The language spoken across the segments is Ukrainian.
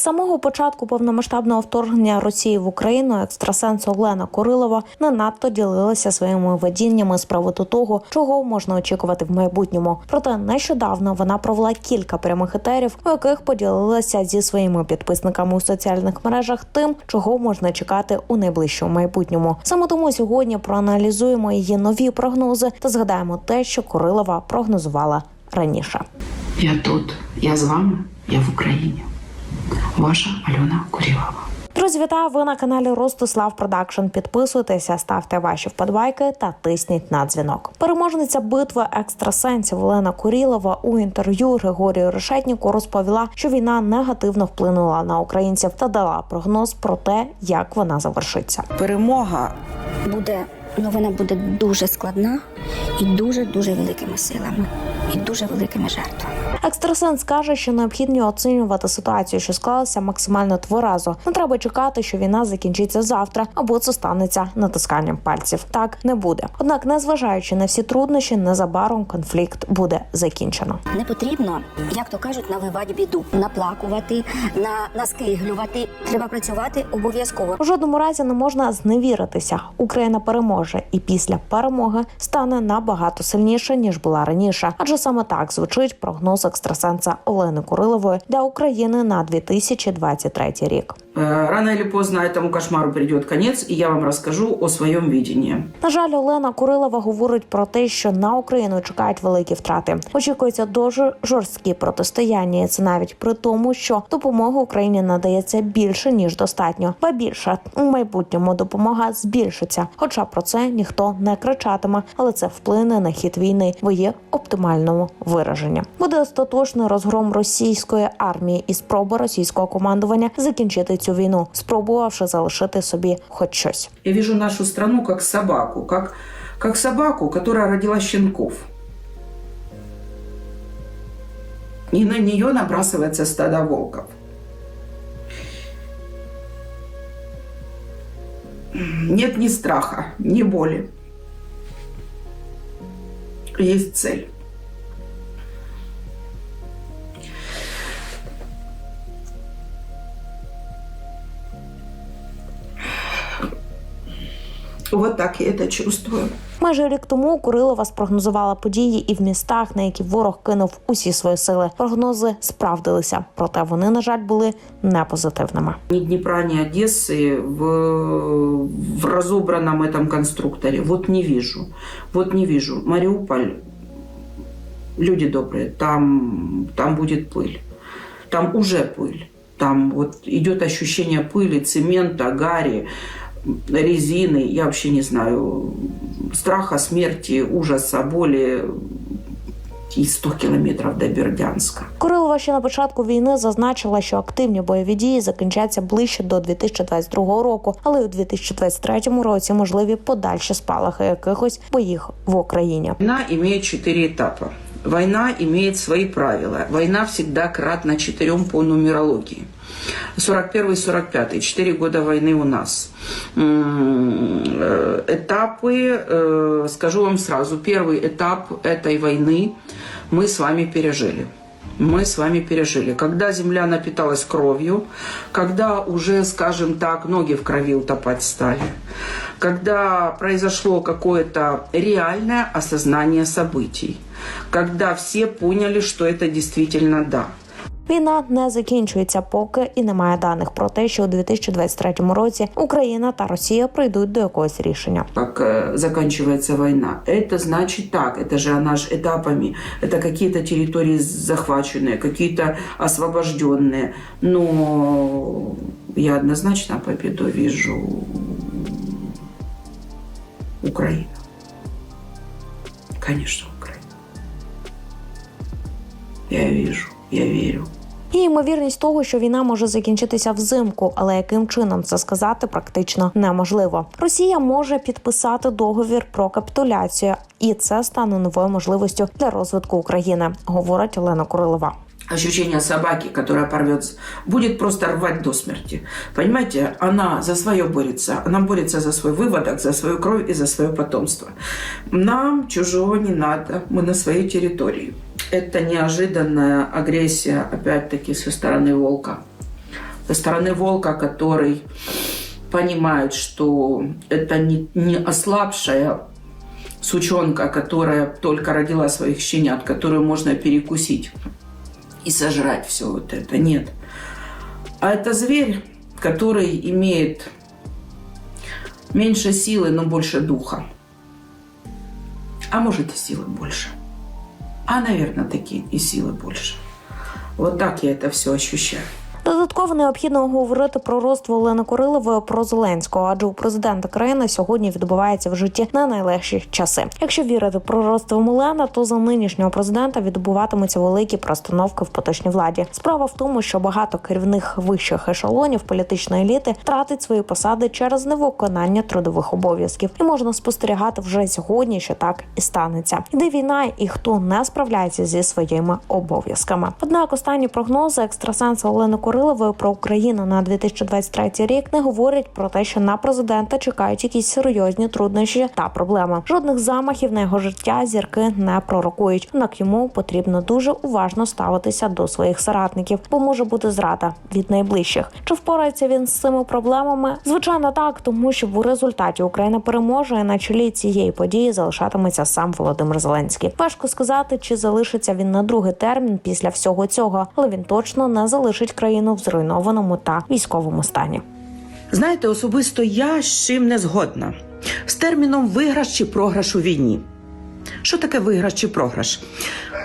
Самого початку повномасштабного вторгнення Росії в Україну екстрасенс Олена Корилова не надто ділилася своїми видіннями з приводу того, чого можна очікувати в майбутньому. Проте нещодавно вона провела кілька прямих етерів, у яких поділилася зі своїми підписниками у соціальних мережах тим, чого можна чекати у найближчому майбутньому. Саме тому сьогодні проаналізуємо її нові прогнози та згадаємо те, що Корилова прогнозувала раніше. Я тут, я з вами, я в Україні. Ваша Альона Курілова. Друзі, вітаю! Ви на каналі Ростислав Продакшн. Підписуйтеся, ставте ваші вподобайки та тисніть на дзвінок. Переможниця битви екстрасенсів Олена Курілова у інтерв'ю Григорію Решетніку розповіла, що війна негативно вплинула на українців та дала прогноз про те, як вона завершиться. Перемога буде ну вона буде дуже складна і дуже дуже великими силами, і дуже великими жертвами. Екстрасенс каже, що необхідно оцінювати ситуацію, що склалася максимально тверезо. Не треба чекати, що війна закінчиться завтра, або це станеться натисканням пальців. Так не буде. Однак, незважаючи на всі труднощі, незабаром конфлікт буде закінчено. Не потрібно, як то кажуть, навивати біду, наплакувати, на наскиглювати. Треба працювати обов'язково. У жодному разі не можна зневіритися. Україна переможе, і після перемоги стане набагато сильніше ніж була раніше. Адже саме так звучить прогноз екстрасенса Олени Курилової для України на 2023 рік. Э, Рано или поздно этому кошмару придет конец, и я вам расскажу о своем видении. На жаль, Олена Курилова говорить про те, що на Україну чекають великі втрати. Очікується дуже жорсткі протистояння. І Це навіть при тому, що допомога Україні надається більше ніж достатньо. Ба більше у майбутньому допомога збільшиться. Хоча про це ніхто не кричатиме, але це вплине на хід війни в її оптимальному вираженні. Буде остаточний розгром російської армії і спроба російського командування закінчити цю війну, спробувавши залишити собі хоч щось. Я вижу нашу страну как собаку, как, как собаку, которая родила щенков. И на нее набрасывается стадо волков. Нет ни страха, ни боли. Есть цель. Вот так я это чувствую. Майже рік тому Курилова спрогнозувала події і в містах, на які ворог кинув усі свої сили. Прогнози справдилися, проте вони, на жаль, були не позитивними. Ни Днепра, ни Одессы в, в разобранном этом конструкторе. Вот не вижу. Вот не вижу. Мариуполь, люди добрые, там, там будет пыль. Там уже пыль. Там вот идет ощущение пыли, цемента, гари, резины. Я вообще не знаю. Страха, смерти, ужаса, боли. И 100 километров до Бердянска. Курилова ще на початку війни зазначила, що активні бойові дії закінчаться ближче до 2022 року, але у 2023 році можливі подальші спалахи якихось боїв в Україні. Война имеет четыре этапа. Война имеет свои правила. Война всегда кратна четырем по нумерологии. 41-45, 4 года войны у нас. Э, Этапы, э, скажу вам сразу, первый этап этой войны мы с вами пережили. Мы с вами пережили. Когда земля напиталась кровью, когда уже, скажем так, ноги в крови утопать стали, когда произошло какое-то реальное осознание событий, когда все поняли, что это действительно да. Війна не закінчується поки і немає даних про те, що у 2023 році Україна та Росія прийдуть до якогось рішення. как э, заканчивается война. Это значит так, это же она же этапами, это какие-то территории захваченные, какие-то освобожденные. Но я однозначно победу вижу Украина. Конечно, Украина. Я вижу, я верю. Є ймовірність того, що війна може закінчитися взимку, але яким чином це сказати практично неможливо. Росія може підписати договір про капітуляцію, і це стане новою можливістю для розвитку України, говорить Олена Курилова. ощущение собаки, которая порвется, будет просто рвать до смерти. Понимаете, она за свое борется. Она борется за свой выводок, за свою кровь и за свое потомство. Нам чужого не надо. Мы на своей территории. Это неожиданная агрессия, опять-таки, со стороны волка. со стороны волка, который понимает, что это не, не ослабшая сучонка, которая только родила своих щенят, которую можно перекусить и сожрать все вот это. Нет. А это зверь, который имеет меньше силы, но больше духа. А может и силы больше. А, наверное, таки и силы больше. Вот так я это все ощущаю. Додатково необхідно говорити про рост Олени Курилової про Зеленського, адже у президента країни сьогодні відбувається в житті на найлегші часи. Якщо вірити пророцтвам Олена, то за нинішнього президента відбуватимуться великі простановки в поточній владі. Справа в тому, що багато керівних вищих ешелонів політичної еліти втратить свої посади через невиконання трудових обов'язків, і можна спостерігати вже сьогодні, що так і станеться. Іде війна, і хто не справляється зі своїми обов'язками. Однак останні прогнози екстрасенса Олени Курилової про Україну на 2023 рік не говорять про те, що на президента чекають якісь серйозні труднощі та проблеми. Жодних замахів на його життя зірки не пророкують. Однак йому потрібно дуже уважно ставитися до своїх соратників, бо може бути зрада від найближчих. Чи впорається він з цими проблемами? Звичайно, так, тому що в результаті Україна переможе і на чолі цієї події залишатиметься сам Володимир Зеленський. Важко сказати, чи залишиться він на другий термін після всього цього, але він точно не залишить країну в зруйнованому та військовому стані. Знаєте, особисто я з чим не згодна. З терміном виграш чи програш у війні. Що таке виграш чи програш?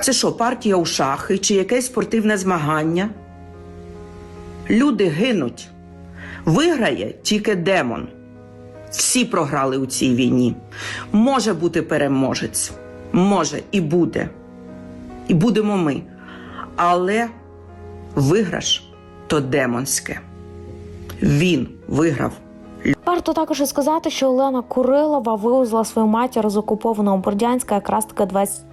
Це що, партія у шахи чи якесь спортивне змагання? Люди гинуть. Виграє тільки демон. Всі програли у цій війні. Може бути переможець. Може і буде. І будемо ми. Але виграш то демонське. Він виграв. Варто також і сказати, що Олена Курилова вивезла свою матір з окупованого Бордянська якраз таки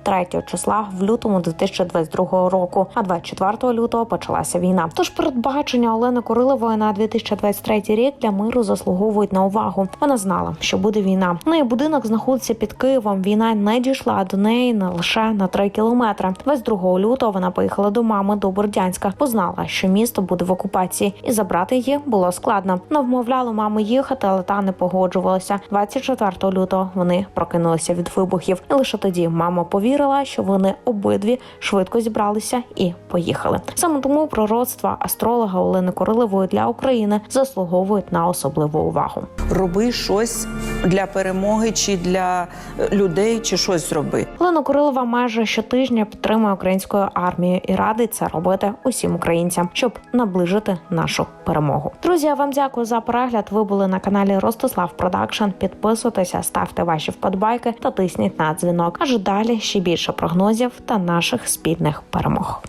23 числа в лютому 2022 року. А 24 лютого почалася війна. Тож передбачення Олени Курилової на 2023 рік для миру заслуговують на увагу. Вона знала, що буде війна. Неї будинок знаходиться під Києвом. Війна не дійшла до неї не лише на 3 кілометри. 22 лютого вона поїхала до мами до Бордянська, бо знала, що місто буде в окупації, і забрати її було складно. Вона вмовляла маму їхати, але та не погоджувалася. 24 лютого вони прокинулися від вибухів, і лише тоді мама повірила, що вони обидві швидко зібралися і поїхали. Саме тому пророцтва астролога Олени Корилевої для України заслуговують на особливу увагу. роби щось для перемоги, чи для е, людей, чи щось зроби. Олена Курилова майже щотижня підтримує українську армію і радить це робити усім українцям, щоб наближити нашу перемогу. Друзі, я вам дякую за перегляд. Ви були на каналі Ростислав Продакшн. Підписуйтеся, ставте ваші вподобайки та тисніть на дзвінок. Аж далі ще більше прогнозів та наших спільних перемог.